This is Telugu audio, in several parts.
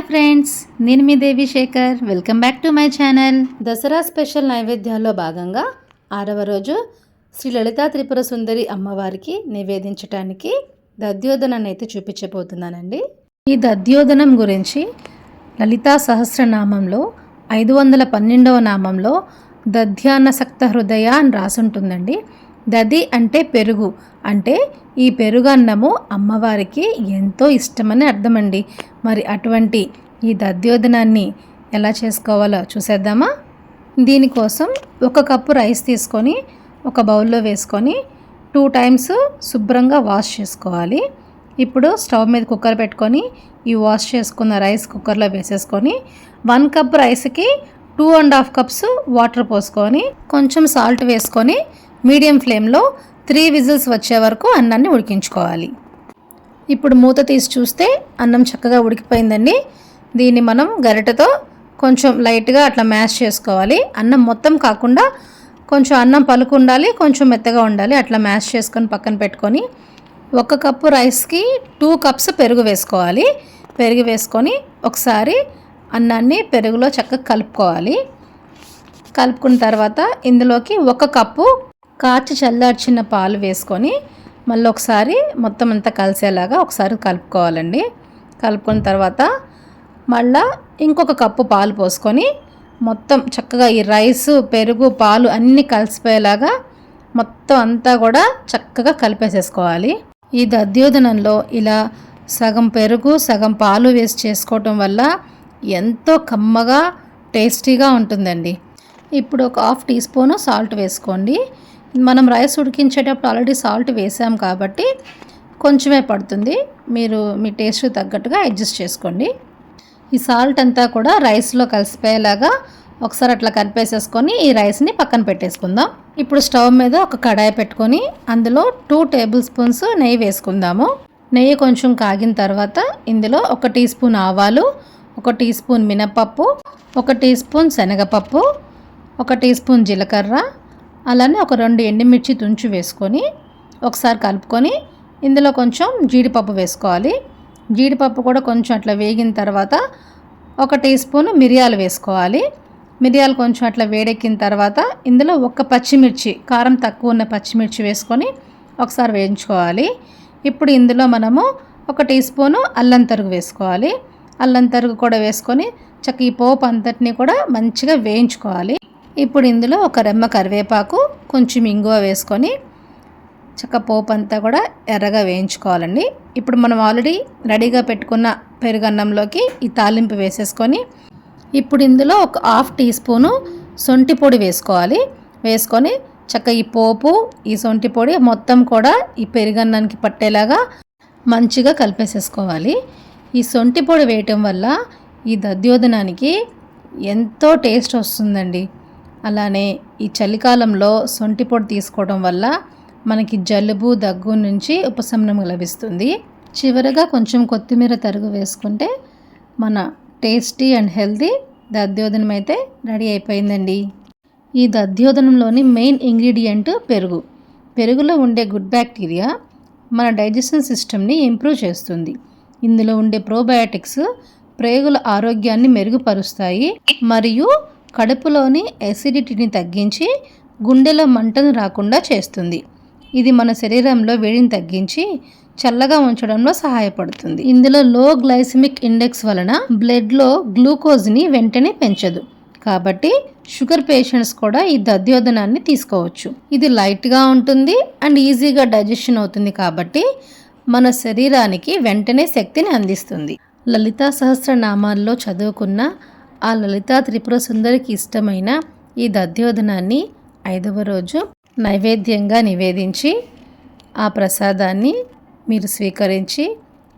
హాయ్ ఫ్రెండ్స్ నేను మీ Devi Shekar. Welcome back to my channel Dasara special నైవేద్యాల్లో భాగంగా ఆరవ రోజు శ్రీ లలితా త్రిపుర సుందరి అమ్మవారికి నివేదించటానికి దద్యోధనాన్ని అయితే చూపించబోతున్నానండి. ఈ దద్యోధనం గురించి లలితా సహస్రనామంలో ఐదు వందల పన్నెండవ నామంలో దధ్యానసక్త హృదయ అని రాసుంటుందండి. దది అంటే పెరుగు. అంటే ఈ పెరుగు అన్నము అమ్మవారికి ఎంతో ఇష్టమని అర్థమండి. మరి అటువంటి ఈ దద్యోధనాన్ని ఎలా చేసుకోవాలో చూసేద్దామా? దీనికోసం ఒక కప్పు రైస్ తీసుకొని ఒక బౌల్లో వేసుకొని టూ టైమ్స్ శుభ్రంగా వాష్ చేసుకోవాలి. ఇప్పుడు స్టవ్ మీద కుక్కర్ పెట్టుకొని ఈ వాష్ చేసుకున్న రైస్ కుక్కర్లో వేసేసుకొని వన్ కప్ రైస్కి two and half cups water పోసుకొని కొంచెం సాల్ట్ వేసుకొని మీడియం ఫ్లేమ్లో త్రీ విజిల్స్ వచ్చే వరకు అన్నాన్ని ఉడికించుకోవాలి. ఇప్పుడు మూత తీసి చూస్తే అన్నం చక్కగా ఉడికిపోయిందండి. దీన్ని మనం గరిటెతో కొంచెం లైట్గా అట్లా మ్యాష్ చేసుకోవాలి. అన్నం మొత్తం కాకుండా కొంచెం అన్నం పలుకు ఉండాలి కొంచెం మెత్తగా ఉండాలి అట్లా మ్యాష్ చేసుకొని పక్కన పెట్టుకొని ఒక కప్పు రైస్కి టూ కప్స్ పెరుగు వేసుకోవాలి. పెరుగు వేసుకొని ఒకసారి అన్నాన్ని పెరుగులో చక్కగా కలుపుకోవాలి. కలుపుకున్న తర్వాత ఇందులోకి ఒక కప్పు కాచి చల్లార్చిన పాలు వేసుకొని మళ్ళీ ఒకసారి మొత్తం అంతా కలిసేలాగా ఒకసారి కలుపుకోవాలండి. కలుపుకున్న తర్వాత మళ్ళా ఇంకొక కప్పు పాలు పోసుకొని మొత్తం చక్కగా ఈ రైస్ పెరుగు పాలు అన్నీ కలిసిపోయేలాగా మొత్తం అంతా కూడా చక్కగా కలిపేసేసుకోవాలి. ఈ దద్యోధనంలో ఇలా సగం పెరుగు సగం పాలు వేసి చేసుకోవటం వల్ల ఎంతో కమ్మగా టేస్టీగా ఉంటుందండి. ఇప్పుడు ఒక హాఫ్ టీ స్పూను సాల్ట్ వేసుకోండి. మనం రైస్ ఉడికించేటప్పుడు ఆల్రెడీ సాల్ట్ వేసాం కాబట్టి కొంచెమే పడుతుంది. మీరు మీ టేస్ట్ తగ్గట్టుగా అడ్జస్ట్ చేసుకోండి. ఈ సాల్ట్ అంతా కూడా రైస్లో కలిసిపోయేలాగా ఒకసారి అట్లా కలిపేసేసుకొని ఈ రైస్ని పక్కన పెట్టేసుకుందాం. ఇప్పుడు స్టవ్ మీద ఒక కడాయి పెట్టుకొని అందులో టూ టేబుల్ స్పూన్స్ నెయ్యి వేసుకుందాము. నెయ్యి కొంచెం కాగిన తర్వాత ఇందులో ఒక టీ స్పూన్ ఆవాలు ఒక టీ స్పూన్ మినపప్పు ఒక టీ స్పూన్ శనగపప్పు ఒక టీ స్పూన్ జీలకర్ర అలానే ఒక రెండు ఎండుమిర్చి తుంచి వేసుకొని ఒకసారి కలుపుకొని ఇందులో కొంచెం జీడిపప్పు వేసుకోవాలి. జీడిపప్పు కూడా కొంచెం అట్లా వేగిన తర్వాత ఒక టీ స్పూన్ మిరియాలు వేసుకోవాలి. మిరియాలు కొంచెం అట్లా వేడెక్కిన తర్వాత ఇందులో ఒక పచ్చిమిర్చి కారం తక్కువ ఉన్న పచ్చిమిర్చి వేసుకొని ఒకసారి వేయించుకోవాలి. ఇప్పుడు ఇందులో మనము ఒక టీ స్పూను అల్లం తరుగు వేసుకోవాలి. అల్లం తరుగు కూడా వేసుకొని చక్క ఈ పోపు అంతటిని కూడా మంచిగా వేయించుకోవాలి. ఇప్పుడు ఇందులో ఒక రెమ్మ కరివేపాకు కొంచెం ఇంగువ వేసుకొని చక్క పోపు అంతా కూడా ఎర్రగా వేయించుకోవాలండి. ఇప్పుడు మనం ఆల్రెడీ రెడీగా పెట్టుకున్న పెరుగన్నంలోకి ఈ తాలింపు వేసేసుకొని ఇప్పుడు ఇందులో ఒక హాఫ్ టీ స్పూను సొంటి పొడి వేసుకోవాలి. వేసుకొని చక్క ఈ పోపు ఈ సొంటి పొడి మొత్తం కూడా ఈ పెరుగన్నానికి పట్టేలాగా మంచిగా కలిపేసేసుకోవాలి. ఈ సొంటి పొడి వేయటం వల్ల ఈ దద్యోధనానికి ఎంతో టేస్ట్ వస్తుందండి. అలానే ఈ చలికాలంలో సొంటి పొడి తీసుకోవడం వల్ల మనకి జలుబు దగ్గు నుంచి ఉపశమనం లభిస్తుంది. చివరగా కొంచెం కొత్తిమీర తరుగు వేసుకుంటే మన టేస్టీ అండ్ హెల్తీ దద్యోధనం అయితే రెడీ అయిపోయిందండి. ఈ దద్యోధనంలోని మెయిన్ ఇంగ్రీడియంట్ పెరుగు. పెరుగులో ఉండే గుడ్ బ్యాక్టీరియా మన డైజెషన్ సిస్టమ్ని ఇంప్రూవ్ చేస్తుంది. ఇందులో ఉండే ప్రోబయాటిక్స్ ప్రేగుల ఆరోగ్యాన్ని మెరుగుపరుస్తాయి. మరియు కడుపులోని ఎసిడిటీని తగ్గించి గుండెలో మంటను రాకుండా చేస్తుంది. ఇది మన శరీరంలో వేడిని తగ్గించి చల్లగా ఉంచడంలో సహాయపడుతుంది. ఇందులో లో గ్లైసిమిక్ ఇండెక్స్ వలన బ్లడ్లో గ్లూకోజ్ని వెంటనే పెంచదు. కాబట్టి షుగర్ పేషెంట్స్ కూడా ఈ దద్యోధనాన్ని తీసుకోవచ్చు. ఇది లైట్గా ఉంటుంది అండ్ ఈజీగా డైజెషన్ అవుతుంది కాబట్టి మన శరీరానికి వెంటనే శక్తిని అందిస్తుంది. లలితా సహస్రనామాల్లో చదువుకున్న ఆ లలితా త్రిపుర సుందరికి ఇష్టమైన ఈ దద్యోధనాన్ని ఐదవ రోజు నైవేద్యంగా నివేదించి ఆ ప్రసాదాన్ని మీరు స్వీకరించి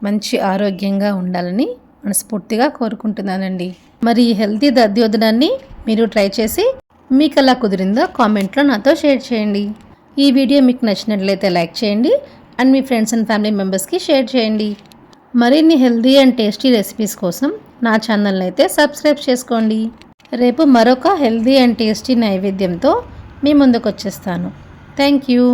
మంచి ఆరోగ్యంగా ఉండాలని మనస్ఫూర్తిగా కోరుకుంటున్నానండి. మరి ఈ హెల్తీ దద్యోధనాన్ని మీరు ట్రై చేసి మీకు ఎలా కుదిరిందో కామెంట్లో నాతో షేర్ చేయండి. ఈ వీడియో మీకు నచ్చినట్లయితే లైక్ చేయండి అండ్ మీ ఫ్రెండ్స్ అండ్ ఫ్యామిలీ మెంబర్స్కి షేర్ చేయండి. మరిన్ని హెల్దీ అండ్ టేస్టీ రెసిపీస్ కోసం నా ఛానల్ని అయితే సబ్స్క్రైబ్ చేసుకోండి. రేపు మరొక హెల్దీ అండ్ టేస్టీ నైవేద్యంతో మీ ముందుకు వచ్చేస్తాను థ్యాంక్ యూ.